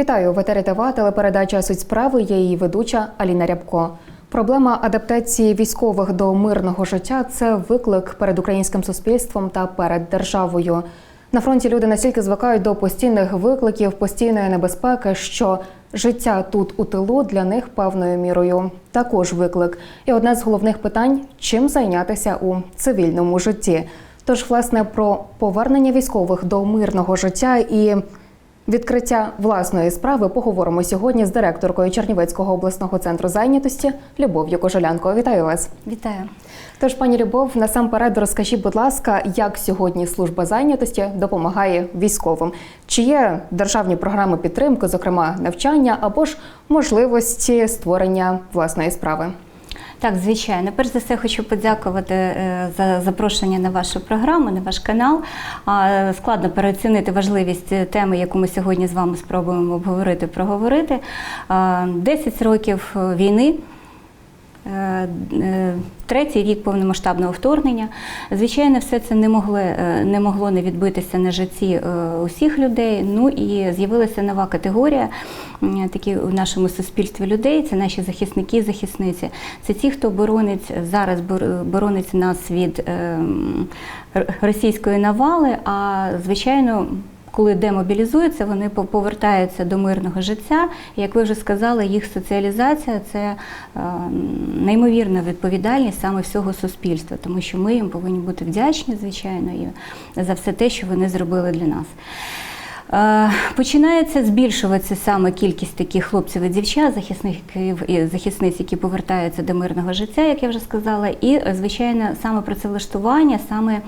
Вітаю в етері ТВ, телепередача Суть справи. Я її ведуча Аліна Рябко. Проблема адаптації військових до мирного життя це виклик перед українським суспільством та перед державою. На фронті люди настільки звикають до постійних викликів, постійної небезпеки, що життя тут у тилу для них певною мірою також виклик. І одне з головних питань чим зайнятися у цивільному житті. Тож, власне, про повернення військових до мирного життя і Відкриття власної справи поговоримо сьогодні з директоркою Чернівецького обласного центру зайнятості Любов'ю Кожелянко. Вітаю вас. Вітаю. Тож, пані Любов, насамперед розкажіть, будь ласка, як сьогодні служба зайнятості допомагає військовим? Чи є державні програми підтримки, зокрема навчання або ж можливості створення власної справи? Так, звичайно. Перш за все, хочу подякувати е, за запрошення на вашу програму, на ваш канал. Складно переоцінити важливість е, теми, яку ми сьогодні з вами спробуємо обговорити, проговорити. десять 10 років е, війни. Е, е, Третій рік повномасштабного вторгнення. Звичайно, все це не могло, не могло не відбитися на житті е, усіх людей. Ну і з'явилася нова категорія такі у нашому суспільстві людей. Це наші захисники захисниці. Це ті, хто боронить зараз бор- боронить нас від ем, російської навали. А звичайно. Коли демобілізуються, вони по- повертаються до мирного життя. Як ви вже сказали, їх соціалізація це е, неймовірна відповідальність саме всього суспільства, тому що ми їм повинні бути вдячні, звичайно, і за все те, що вони зробили для нас. Е, Починається збільшуватися саме кількість таких хлопців і дівчат, захисників і захисниць, які повертаються до мирного життя, як я вже сказала, і е, звичайно саме працевлаштування, саме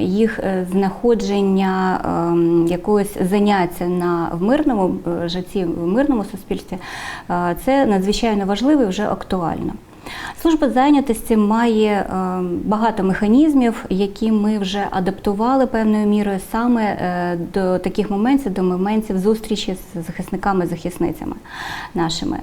їх е, знаходження ем, якогось заняття на в мирному е, житті, в мирному суспільстві, е, це надзвичайно важливо і вже актуально. Служба зайнятості має е, багато механізмів, які ми вже адаптували певною мірою саме е, до таких моментів, до моментів зустрічі з захисниками захисницями нашими.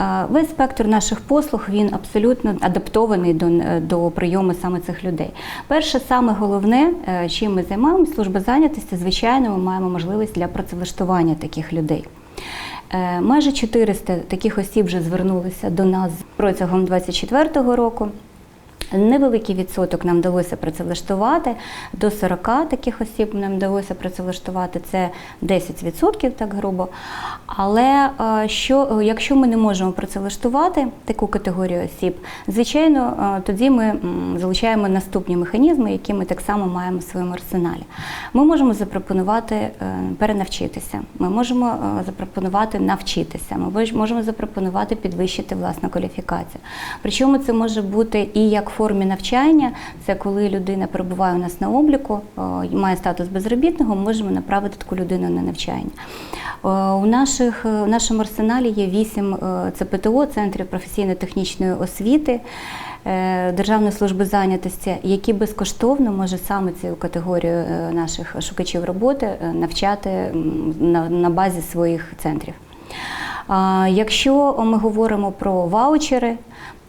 Е, Весь спектр наших послуг він абсолютно адаптований до, до прийому саме цих людей. Перше, саме головне, чим ми займаємося, служба зайнятості, звичайно, ми маємо можливість для працевлаштування таких людей. Е, Майже 400 таких осіб вже звернулися до нас протягом 2024 року. Невеликий відсоток нам вдалося працевлаштувати. До 40 таких осіб нам вдалося працевлаштувати. Це 10%, так грубо. Але е, що, якщо ми не можемо працевлаштувати таку категорію осіб, звичайно, е, тоді ми залучаємо наступні механізми, які ми так само маємо в своєму арсеналі. Ми можемо запропонувати е, перенавчитися, ми можемо запропонувати навчитися, ми можемо запропонувати підвищити власну кваліфікацію. Причому це може бути і як формі навчання, це коли людина перебуває у нас на обліку, е, має статус безробітного, ми можемо направити таку людину на навчання. Е, У, наших, е, у нашому арсеналі є вісім е, ЦПТО, центрів професійно-технічної освіти. е, Державної служби зайнятості, які безкоштовно може саме цю категорію е, наших шукачів роботи е, навчати на, на базі своїх центрів. Якщо ми говоримо про ваучери,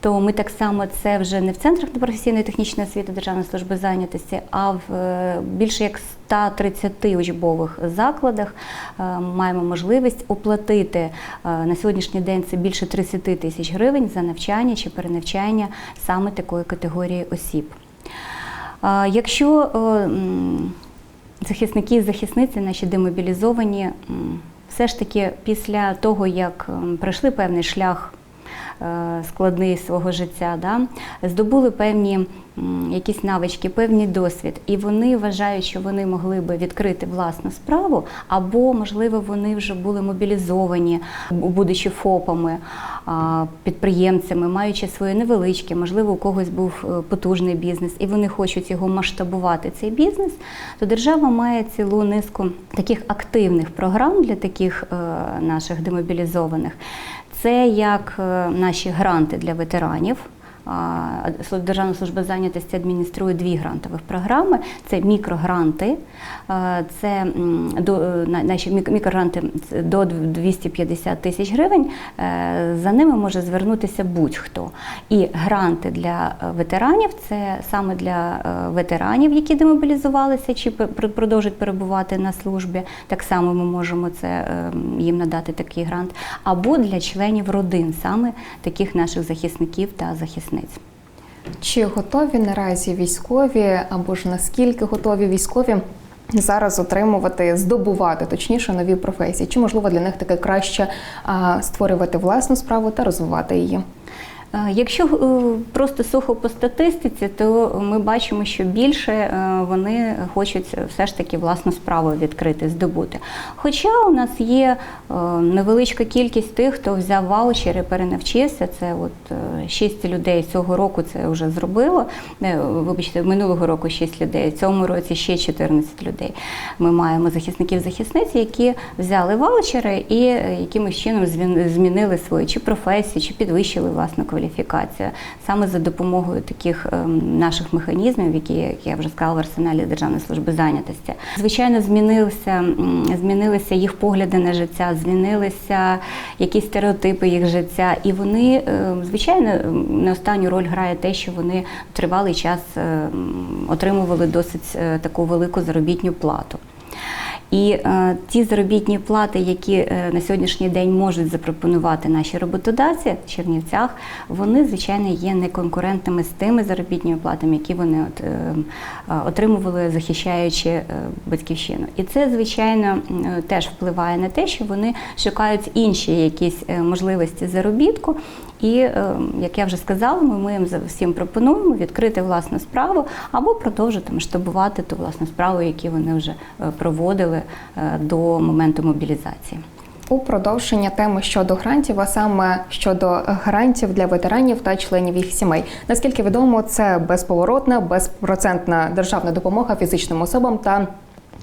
то ми так само це вже не в центрах професійної технічної освіти Державної служби зайнятості, а в е, більше як 130 учбових закладах е, маємо можливість оплатити е, на сьогоднішній день це більше 30 тисяч гривень за навчання чи перенавчання саме такої категорії осіб. Якщо захисники і захисниці наші демобілізовані, все ж таки після того, як пройшли певний шлях е, складний свого життя, да, здобули певні якісь навички, певний досвід, і вони вважають, що вони могли би відкрити власну справу, або, можливо, вони вже були мобілізовані, будучи ФОПами, підприємцями, маючи свої невеличкі, можливо, у когось був е, потужний бізнес, і вони хочуть його масштабувати, цей бізнес, то держава має цілу низку таких активних програм для таких е, наших демобілізованих. Це як е, наші гранти для ветеранів. Державна служба зайнятості адмініструє дві грантових програми: це мікрогранти, це до е, наші мік- мікрогранти до 250 тисяч гривень. Е, За ними може звернутися будь-хто. І гранти для е, ветеранів це саме для е, ветеранів, які демобілізувалися чи пр- пр- продовжують перебувати на службі. Так само ми можемо це е, їм надати такий грант, або для членів родин, саме таких наших захисників та захисниць. Чи готові наразі військові, або ж наскільки готові військові зараз отримувати, здобувати точніше нові професії? Чи можливо для них таке краще створювати власну справу та розвивати її? Е, Якщо е, просто сухо по статистиці, то ми бачимо, що більше е, вони хочуть все ж таки власну справу відкрити, здобути. Хоча у нас є невеличка кількість тих, хто взяв ваучери, перенавчився. Це от шість людей цього року це вже зробило. Вибачте, минулого року 6 людей, в цьому році ще 14 людей. Ми маємо захисників захисниць, які взяли ваучери і якимось чином змінили свою чи професію, чи підвищили власну кваліфікацію саме за допомогою таких ем, наших механізмів, які, як я вже сказала, в арсеналі Державної служби зайнятості. Звичайно, змінилися, змінилися їх погляди на життя, змінилися якісь стереотипи їх життя, і вони, е, звичайно, не останню роль грає те, що вони тривалий час е, отримували досить е, таку велику заробітню плату. І е, ті заробітні плати, які е, на сьогоднішній день можуть запропонувати наші роботодавці в Чернівцях, вони звичайно є неконкурентними з тими заробітними платами, які вони от, е, е, отримували, захищаючи е, батьківщину. І це, звичайно, е, теж впливає на те, що вони шукають інші якісь е, можливості заробітку. І, е, як я вже сказала, ми, ми їм за- всім пропонуємо відкрити власну справу або продовжити масштабувати ту власну справу, яку вони вже е, проводили е, до моменту мобілізації. У продовження теми щодо грантів, а саме щодо грантів для ветеранів та членів їх сімей. Наскільки відомо, це безповоротна, безпроцентна державна допомога фізичним особам та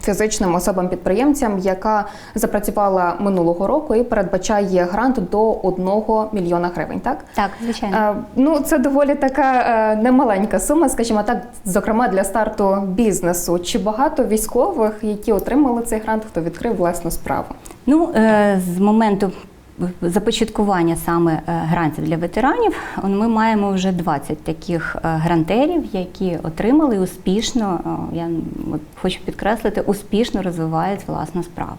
фізичним особам-підприємцям, яка запрацювала минулого року і передбачає грант до 1 мільйона гривень. Так Так, звичайно. Е, Ну, це доволі така е, немаленька сума, скажімо так, зокрема для старту бізнесу. Чи багато військових, які отримали цей грант, хто відкрив власну справу? Ну, е, з моменту започаткування саме е, грантів для ветеранів, ми маємо вже 20 таких е, грантерів, які отримали успішно, е, я хочу підкреслити, успішно розвивають власну справу.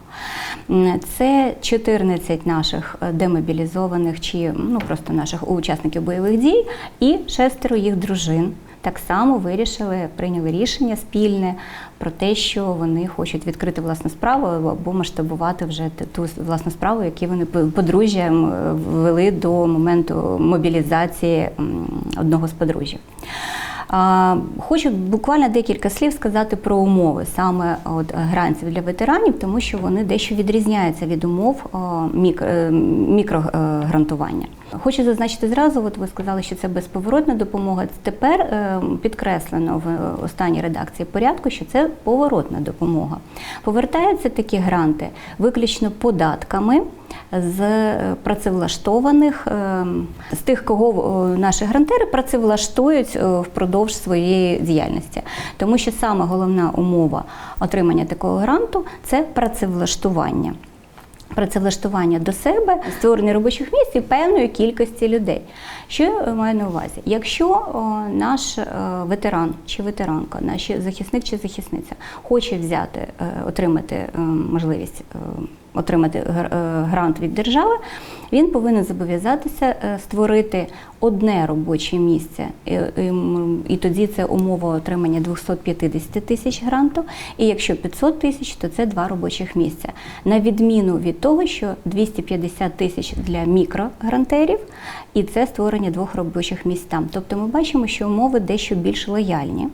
Це 14 наших демобілізованих чи ну просто наших учасників бойових дій і шестеро їх дружин. Так само вирішили, прийняли рішення спільне про те, що вони хочуть відкрити власну справу або масштабувати вже ту власну справу, яку вони по- подружжям е, ввели до моменту мобілізації одного з подружжя. Хочу буквально декілька слів сказати про умови саме от грантів для ветеранів, тому що вони дещо відрізняються від умов е, мікрогрантування. Хочу зазначити зразу, от ви сказали, що це безповоротна допомога. Тепер е, підкреслено в останній редакції порядку, що це поворотна допомога. Повертаються такі гранти виключно податками з працевлаштованих, е, з тих, кого е, наші грантери працевлаштують впродовж своєї діяльності. Тому що саме головна умова отримання такого гранту це працевлаштування. Працевлаштування до себе, створення робочих місць і певної кількості людей. Що я маю на увазі? Якщо наш е, ветеран чи ветеранка, наш захисник чи захисниця хоче взяти, е, отримати е, можливість е, отримати е, грант від держави, він повинен зобов'язатися е, створити одне робоче місце, і тоді це умова отримання 250 тисяч гранту. І якщо 500 тисяч, то це два робочих місця. На відміну від того, що 250 тисяч для мікрогрантерів, і це створення двох робочих місць там. Тобто ми бачимо, що умови дещо більш лояльні.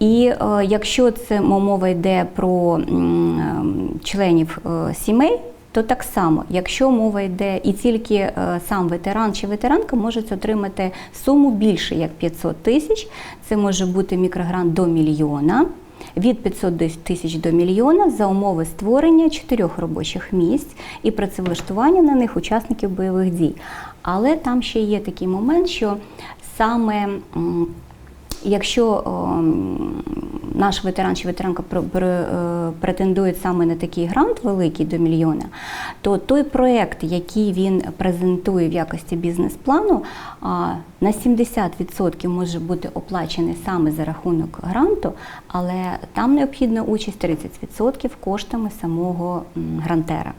І е, якщо це мова йде про ем, членів е, сімей, то так само, якщо мова йде і тільки е, сам ветеран чи ветеранка можуть отримати суму більше як 500 тисяч, це може бути мікрогрант до мільйона. Від 500 тисяч до мільйона за умови створення чотирьох робочих місць і працевлаштування на них учасників бойових дій. Але там ще є такий момент, що саме Якщо ем, наш ветеран чи ветеранка е, претендує саме на такий грант великий до мільйона, то той проект, який він презентує в якості бізнес-плану, а, на 70% може бути оплачений саме за рахунок гранту, але там необхідна участь 30% коштами самого грантера.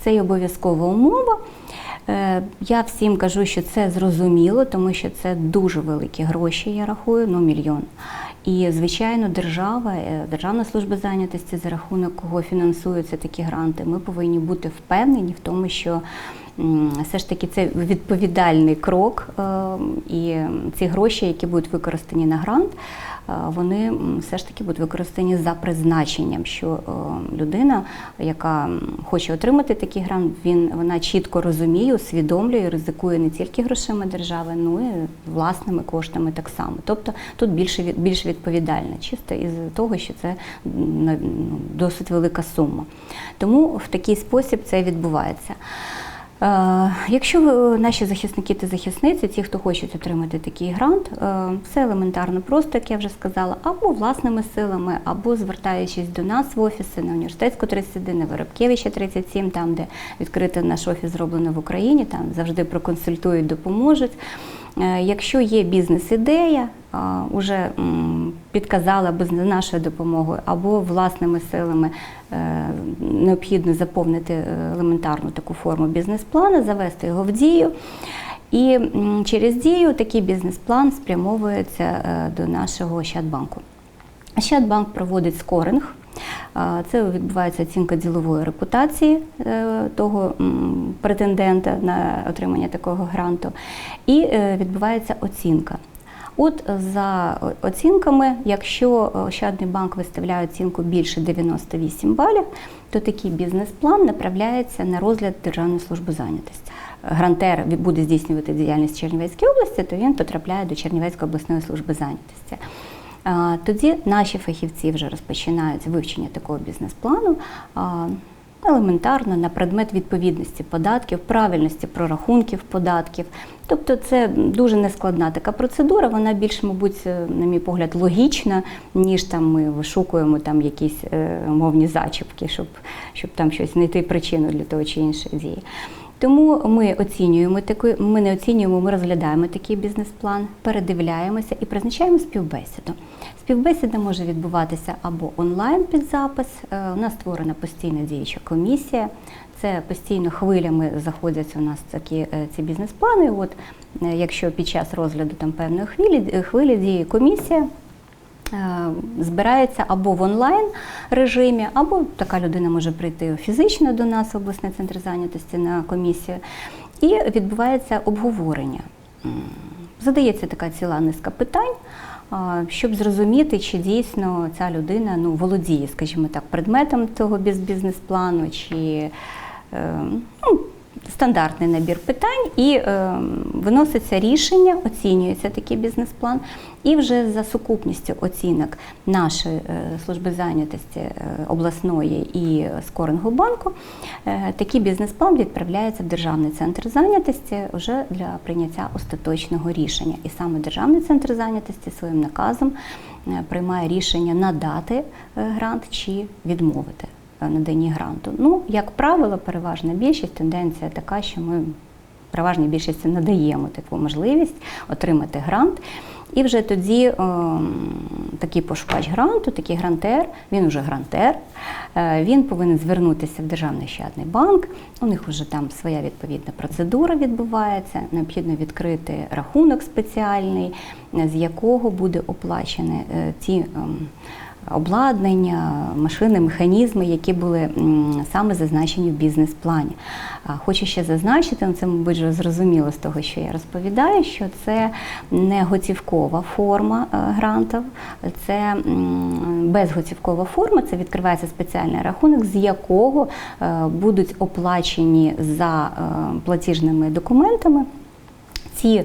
Це є обов'язкова умова. Е, Я всім кажу, що це зрозуміло, тому що це дуже великі гроші, я рахую, ну мільйон. І, звичайно, держава, е, Державна служба зайнятості, за рахунок кого фінансуються такі гранти, ми повинні бути впевнені в тому, що все ж таки це відповідальний крок, е, і ці гроші, які будуть використані на грант, вони все ж таки будуть використані за призначенням, що е, людина, яка хоче отримати такий грант, він вона чітко розуміє, усвідомлює, ризикує не тільки грошима держави, ну і власними коштами так само. Тобто тут більше більш відповідально, чисто із того, що це ну, досить велика сума. Тому в такий спосіб це відбувається. Е, Якщо ви- наші захисники та захисниці, ті, хто хочуть отримати такий грант, е, все елементарно просто, як я вже сказала, або власними силами, або звертаючись до нас в офіси на університетську 31, на Воробкевича 37, там, де відкритий наш офіс зроблено в Україні, там завжди проконсультують, допоможуть. Е, Якщо є бізнес-ідея, вже підказала без нашою допомогою, або власними силами е, необхідно заповнити е, елементарну таку форму бізнес-плану, завести його в дію. І через дію такий бізнес-план спрямовується е, до нашого Ощадбанку. Ощадбанк проводить скоринг. Це відбувається оцінка ділової репутації е, того претендента на отримання такого гранту, і е, відбувається оцінка. От за оцінками, якщо Ощадний банк виставляє оцінку більше 98 балів, то такий бізнес-план направляється на розгляд Державної служби зайнятості. Грантер буде здійснювати діяльність в Чернівецькій області, то він потрапляє до Чернівецької обласної служби зайнятості. Тоді наші фахівці вже розпочинають вивчення такого бізнес-плану. Елементарно на предмет відповідності податків, правильності прорахунків податків. Тобто це дуже нескладна така процедура, вона більш, мабуть, е, на мій погляд, логічна, ніж там ми вишукуємо там якісь е, мовні зачіпки, щоб, щоб там щось знайти причину для того чи іншої дії. Тому ми оцінюємо таку, ми не оцінюємо, ми розглядаємо такий бізнес-план, передивляємося і призначаємо співбесіду. Співбесіда може відбуватися або онлайн під запис. Е, У нас створена постійна діюча комісія. Це постійно хвилями заходять у нас такі е, ці бізнес-плани. От е, якщо під час розгляду там певної хвилі, хвилі діє комісія. Е, Збирається або в онлайн режимі, або така людина може прийти фізично до нас в обласний центр зайнятості на комісію, і відбувається обговорення. Задається така ціла низка питань, щоб зрозуміти, чи дійсно ця людина ну, володіє, скажімо так, предметом біз- бізнес-плану, чи е, ну, стандартний набір питань, і е, виноситься рішення, оцінюється такий бізнес-план, і вже за сукупністю оцінок нашої е, служби зайнятості е, обласної і скорингу банку, е, такий бізнес-план відправляється в Державний центр зайнятості вже для прийняття остаточного рішення. І саме Державний центр зайнятості своїм наказом приймає рішення надати грант чи відмовити наданні гранту. Ну, як правило, переважна більшість тенденція така, що ми переважній більшості надаємо таку можливість отримати грант. І вже тоді ем, такий пошукач гранту, такий грантер, він вже грантер, е, він повинен звернутися в Державний ощадний банк. У них вже там своя відповідна процедура відбувається. Необхідно відкрити рахунок спеціальний, е, з якого буде оплачені е, ті. ем, Обладнання, машини, механізми, які були саме зазначені в бізнес-плані. Хочу ще зазначити, ну, це, мабуть, зрозуміло з того, що я розповідаю, що це не готівкова форма е, грантів, це безготівкова форма, це відкривається спеціальний рахунок, з якого е, будуть оплачені за е, платіжними документами ці е,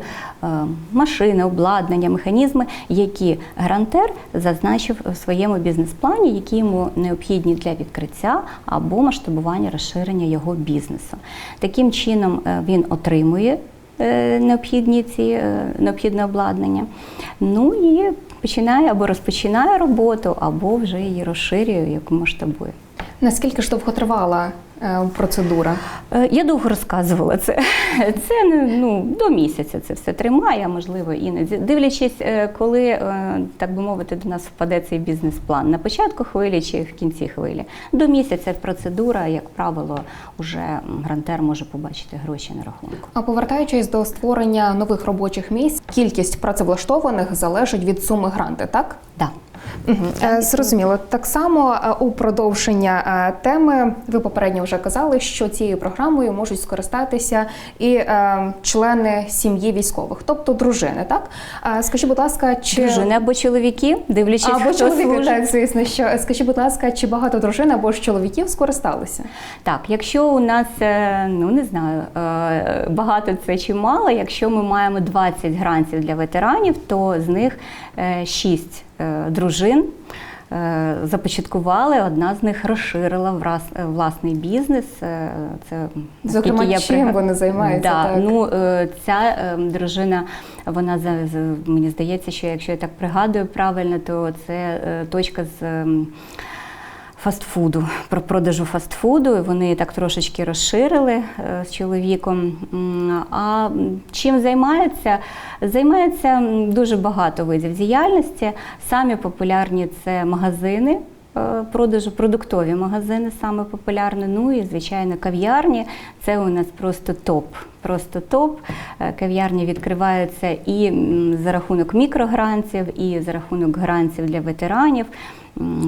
машини, обладнання, механізми, які грантер зазначив в своєму бізнес-плані, які йому необхідні для відкриття або масштабування розширення його бізнесу. Таким чином е, він отримує е, необхідні ці необхідне обладнання. Ну і починає або розпочинає роботу, або вже її розширює, яку масштабує. Наскільки ж довго тривала е, процедура? Е, Я довго розказувала це. Це не, ну, до місяця це все тримає, можливо іноді. Дивлячись, е, коли, так би мовити, до нас впаде цей бізнес-план на початку хвилі чи в кінці хвилі. До місяця процедура, як правило, вже м, грантер може побачити гроші на рахунку. А повертаючись до створення нових робочих місць, кількість працевлаштованих залежить від суми гранти, так? Да. Угу. Зрозуміло. Так само е, у продовження е, теми ви попередньо вже казали, що цією програмою можуть скористатися і е, члени сім'ї військових, тобто дружини. Так Е, скажіть, будь ласка, чи Дружини або чоловіки, дивлячись, або хто чоловіки, служить. так, звісно, що скажіть, будь ласка, чи багато дружин або ж чоловіків скористалися? Так, якщо у нас, е, ну не знаю, е, багато це чи мало, якщо ми маємо 20 грантів для ветеранів, то з них 6 дружин е, започаткували, одна з них розширила е, власний бізнес. Е, Це Зокрема, я чим пригад... вони займаються, Да, так? Ну, е, ця е, дружина, вона мені здається, що якщо я так пригадую правильно, то це е, точка з. Фастфуду, про продажу фастфуду. Вони так трошечки розширили е, з чоловіком. А чим? Займаються м, дуже багато видів діяльності. Самі популярні це магазини. е, Продажу продуктові магазини саме популярні. Ну і звичайно кав'ярні. Це у нас просто топ. Просто топ. Е, Кав'ярні відкриваються і за рахунок мікрогрантів, і за рахунок грантів для ветеранів.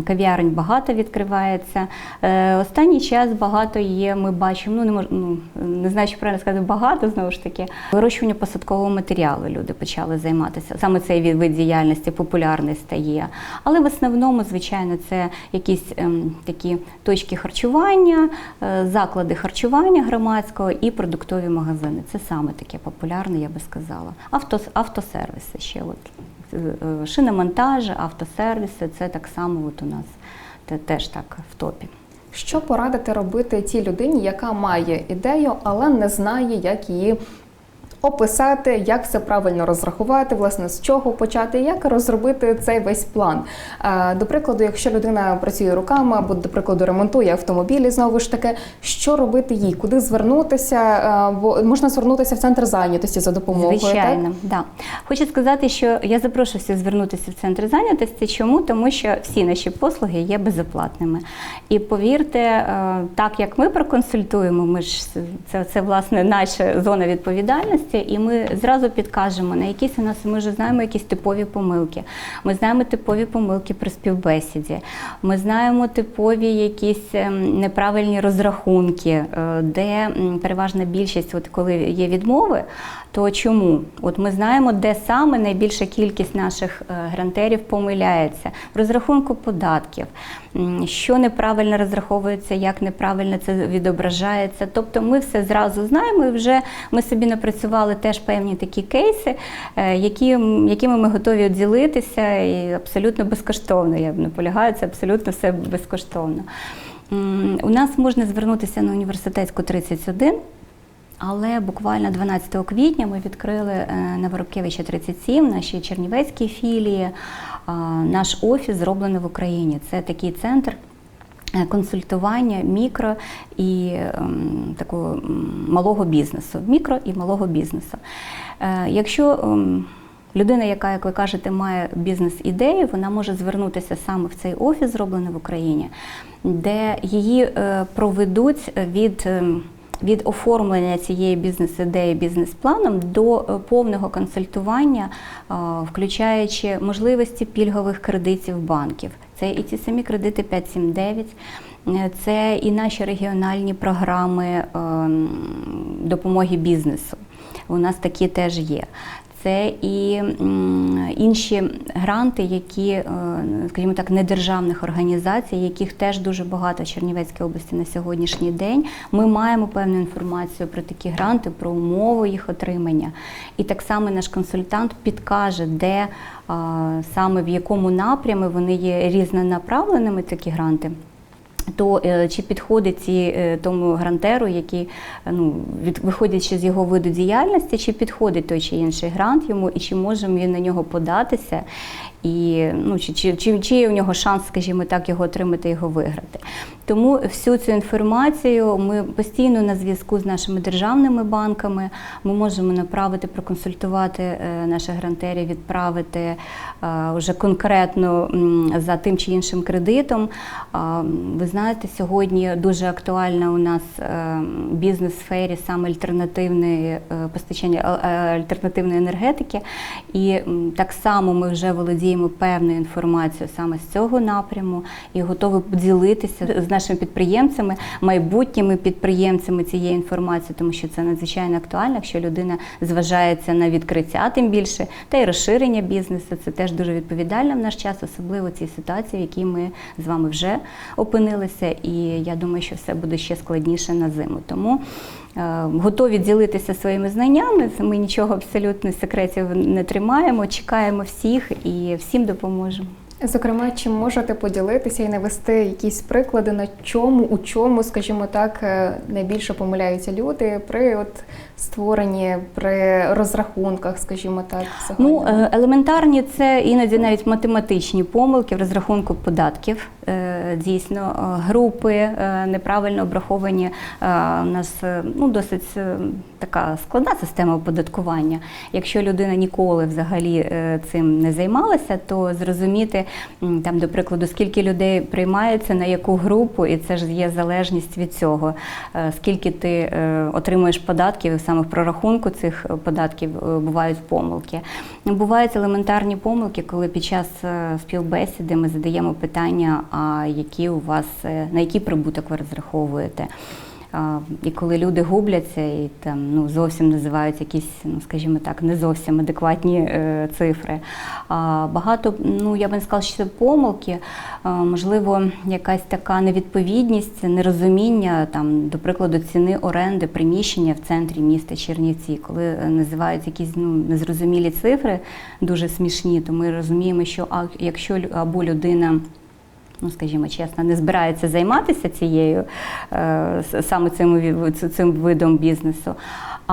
Кав'ярень багато відкривається. Е, Останній час багато є. Ми бачимо, ну не мож, ну не знаю, чи правильно сказати, багато знову ж таки. Вирощування посадкового матеріалу люди почали займатися. Саме цей вид діяльності популярний стає. Але в основному, звичайно, це якісь ем, такі точки харчування, е, заклади харчування громадського і продуктові магазини. Це саме таке популярне, я би сказала. Авто, автосервіси ще от. Е, Шиномонтажі, автосервіси це так само от у нас те- теж так в топі. Що порадити робити тій людині, яка має ідею, але не знає, як її описати, як все правильно розрахувати, власне, з чого почати, як розробити цей весь план. Е, До прикладу, якщо людина працює руками або, до прикладу, ремонтує автомобілі, знову ж таки, що робити їй, куди звернутися? Е, Бо можна звернутися в центр зайнятості за допомогою. Звичайно, Так? да. Хочу сказати, що я запрошую всіх звернутися в центр зайнятості. Чому? Тому що всі наші послуги є безоплатними. І повірте, е, так як ми проконсультуємо, ми ж це, це власне наша зона відповідальності, і ми зразу підкажемо на якісь у нас. Ми вже знаємо якісь типові помилки. Ми знаємо типові помилки при співбесіді. Ми знаємо типові якісь ем, неправильні розрахунки, е, де переважна більшість, от коли є відмови, то чому? От ми знаємо, де саме найбільша кількість наших е, грантерів помиляється в розрахунку податків, що неправильно розраховується, як неправильно це відображається. Тобто ми все зразу знаємо і вже ми собі напрацювали теж певні такі кейси, е, які, якими ми готові ділитися і абсолютно безкоштовно. Я наполягаю, це абсолютно все безкоштовно. У нас можна звернутися на університетську 31. Але буквально 12 квітня ми відкрили е, на Воробкевича 37, нашій Чернівецькій філії. Наш офіс зроблений в Україні. Це такий центр. е, Консультування мікро і ем, такого малого бізнесу, мікро і малого бізнесу. Е, якщо ем, людина, яка, як ви кажете, має бізнес-ідею, вона може звернутися саме в цей офіс, зроблений в Україні, де її е, проведуть від. Від оформлення цієї бізнес-ідеї бізнес-планом до е, повного консультування, е, включаючи можливості пільгових кредитів банків. Це і ті самі кредити 579, е, це і наші регіональні програми ем, допомоги бізнесу. У нас такі теж є. Це і інші гранти, які, е, скажімо так, недержавних організацій, яких теж дуже багато в Чернівецькій області на сьогоднішній день. Ми маємо певну інформацію про такі гранти, про умови їх отримання. І так само наш консультант підкаже, де саме в якому напрямі вони є різнонаправленими такі гранти. То е, чи підходить ці, е, тому грантеру, е, ну, від, виходячи з його виду діяльності, чи підходить той чи інший грант йому, і чи може він на нього податися, і ну, чи, чи, чи, чи є у нього шанс, скажімо так, його отримати, його виграти. Тому всю цю інформацію ми постійно на зв'язку з нашими державними банками. Ми можемо направити, проконсультувати е, наших грантерів, відправити е, вже конкретно за тим чи іншим кредитом. Ви знаєте, сьогодні дуже актуальна у нас е, бізнес-сфері саме альтернативне е, постачання е, альтернативної енергетики. І так само ми вже володіємо певною інформацією саме з цього напряму і готові поділитися з нашими підприємцями, майбутніми підприємцями цієї інформації, тому що це надзвичайно актуально, якщо людина зважається на відкриття, тим більше, та й розширення бізнесу. Це теж дуже відповідально в наш час, особливо цій ситуації, в якій ми з вами вже опинилися. І я думаю, що все буде ще складніше на зиму. Тому готові ділитися своїми знаннями. Ми нічого абсолютно секретів не тримаємо, чекаємо всіх і всім допоможемо. Зокрема, чи можете поділитися і навести якісь приклади, на чому, у чому, скажімо так, е, найбільше помиляються люди при от створенні, при розрахунках, скажімо так, Ну, загальному? е, елементарні це іноді навіть математичні помилки в розрахунку податків. Е, Дійсно, групи неправильно обраховані. У нас ну, досить така складна система оподаткування. Якщо людина ніколи взагалі цим не займалася, то зрозуміти там, до прикладу, скільки людей приймається на яку групу, і це ж є залежність від цього. Е, Скільки ти е, отримуєш податків, і саме в прорахунку цих е, податків бувають помилки. Бувають елементарні помилки, коли під час співбесіди ми задаємо питання, а які у вас на який прибуток ви розраховуєте. І коли люди губляться і там ну зовсім називають якісь, ну скажімо так, не зовсім адекватні е, цифри. А багато, ну я би не сказала, що це помилки, а, можливо, якась така невідповідність, нерозуміння там, до прикладу, ціни оренди приміщення в центрі міста Чернівці, коли е, називають якісь ну незрозумілі цифри, дуже смішні, то ми розуміємо, що а якщо або людина ну скажімо чесно, не збирається займатися цією е, саме цим, цим видом бізнесу,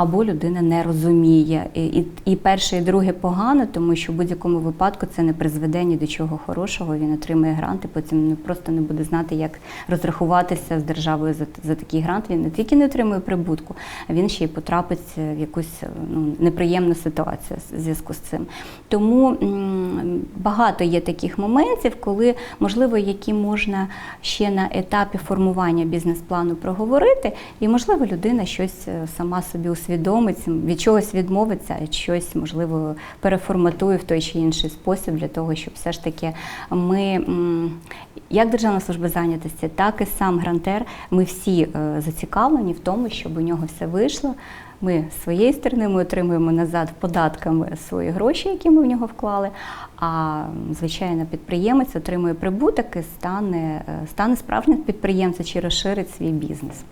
або людина не розуміє. І, і, перше, і друге погано, тому що в будь-якому випадку це не призведе ні до чого хорошого. Він отримує грант і потім не просто не буде знати, як розрахуватися з державою за, за такий грант. Він не тільки не отримує прибутку, а він ще й потрапить в якусь ну, неприємну ситуацію в зв'язку з цим. Тому багато є таких моментів, коли можливо які можна ще на етапі формування бізнес-плану проговорити, і можливо людина щось е, сама собі усвідомить, від чогось відмовиться, щось можливо переформатує в той чи інший спосіб для того, щоб все ж таки ми, як Державна служба зайнятості, так і сам грантер, ми всі е, зацікавлені в тому, щоб у нього все вийшло. Ми з своєї сторони ми отримуємо назад податками свої гроші, які ми в нього вклали. А звичайно, підприємець отримує прибуток і стане, е, стане справжнім підприємцем чи розширить свій бізнес.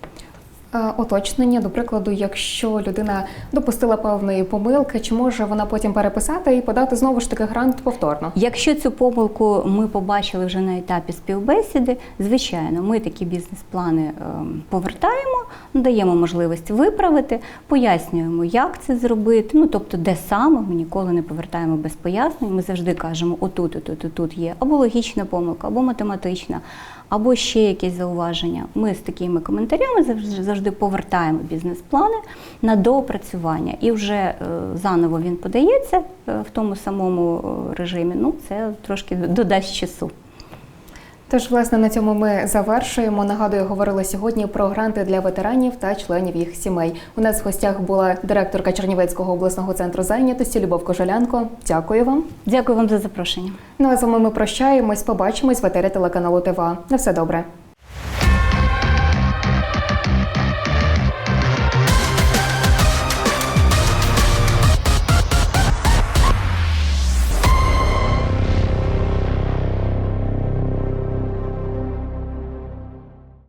Е, Уточнення, до прикладу, якщо людина допустила певної помилки, чи може вона потім переписати і подати знову ж таки грант повторно? Якщо цю помилку ми побачили вже на етапі співбесіди, звичайно, ми такі бізнес-плани ем, повертаємо, даємо можливість виправити, пояснюємо, як це зробити. Ну тобто, де саме ми ніколи не повертаємо без пояснень. Ми завжди кажемо, отут, отут, отут є або логічна помилка, або математична, або ще якісь зауваження. Ми з такими коментарями завжди повертаємо бізнес-плани на доопрацювання. І вже е, заново він подається е, в тому самому е, режимі. Ну, це трошки додасть часу. Тож, власне, на цьому ми завершуємо. Нагадую, говорили сьогодні про гранти для ветеранів та членів їх сімей. У нас в гостях була директорка Чернівецького обласного центру зайнятості Любов Кожелянко. Дякую вам. Дякую вам за запрошення. Ну а з вами ми прощаємось. Побачимось в етері телеканалу ТВА. На все добре.